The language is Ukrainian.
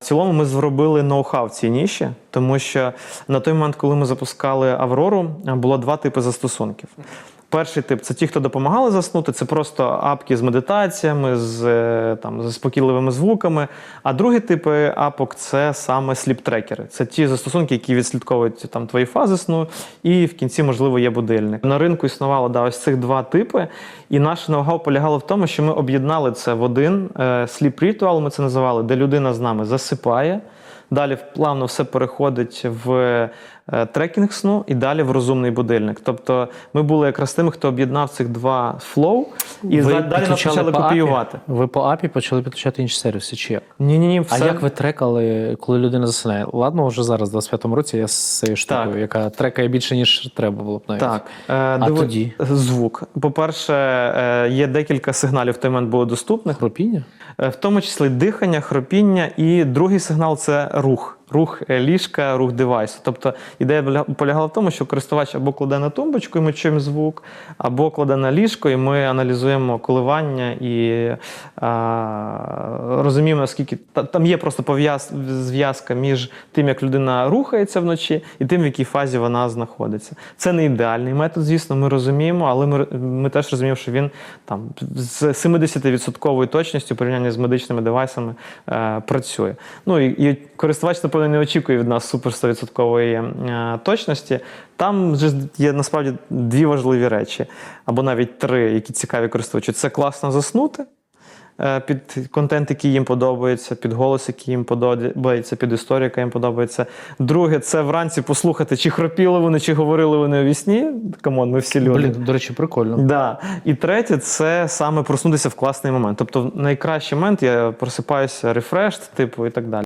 В цілому ми зробили ноу-хау в цій ніші, тому що на той момент, коли ми запускали Аврору, було два типи застосунків. Перший тип це ті, хто допомагали заснути, це просто апки з медитаціями, з е, там з заспокійливими звуками. А другий тип е, апок це саме сліп-трекери. Це ті застосунки, які відслідковують там твої фази сну, і в кінці, можливо, є будильник. На ринку існувало да, ось цих два типи, і наше ноу-хау полягало в тому, що ми об'єднали це в один е, sleep ritual, ми це називали, де людина з нами засипає. Далі плавно все переходить в е, трекінг сну і далі в розумний будильник. Тобто ми були якраз тими, хто об'єднав цих два флоу, і ви за- далі нас почали по API? копіювати. Ви по API почали підключати інші сервіси, чи як? Ні, ні, ні, А як ви трекали, коли людина засинає? Ладно, вже зараз, в 25-му році, я з цією штукою, Так. яка трекає більше, ніж треба було б навіть. Так, е, диви- тоді? звук. По-перше, е, є декілька сигналів в той момент було доступних, Хропіння? Е, в тому числі дихання, хропіння, і другий сигнал це рух. Рух е, ліжка, рух девайсу. Тобто ідея полягала в тому, що користувач або кладе на тумбочку, і ми чуємо звук, або кладе на ліжко, і ми аналізуємо коливання і а, розуміємо, наскільки там є просто зв'язка між тим, як людина рухається вночі, і тим, в якій фазі вона знаходиться. Це не ідеальний метод, звісно, ми розуміємо, але ми, ми теж розуміємо, що він там з 70% точністю в порівнянні з медичними девайсами е, працює. Ну і, і користувач, напевно, не очікує від нас супер 100% е, точності. Там вже є насправді дві важливі речі, або навіть три, які цікаві користувачу. Це класно заснути. е, Під контент, який їм подобається, під голос, який їм подобається, під історію, яка їм подобається. Друге, це вранці послухати, чи хропіли вони, чи говорили вони у вісні. Камон, ми всі люди. Блін, до речі, прикольно. Да. І третє це саме проснутися в класний момент. Тобто, найкращий момент я просипаюся рефреш, типу, і так далі.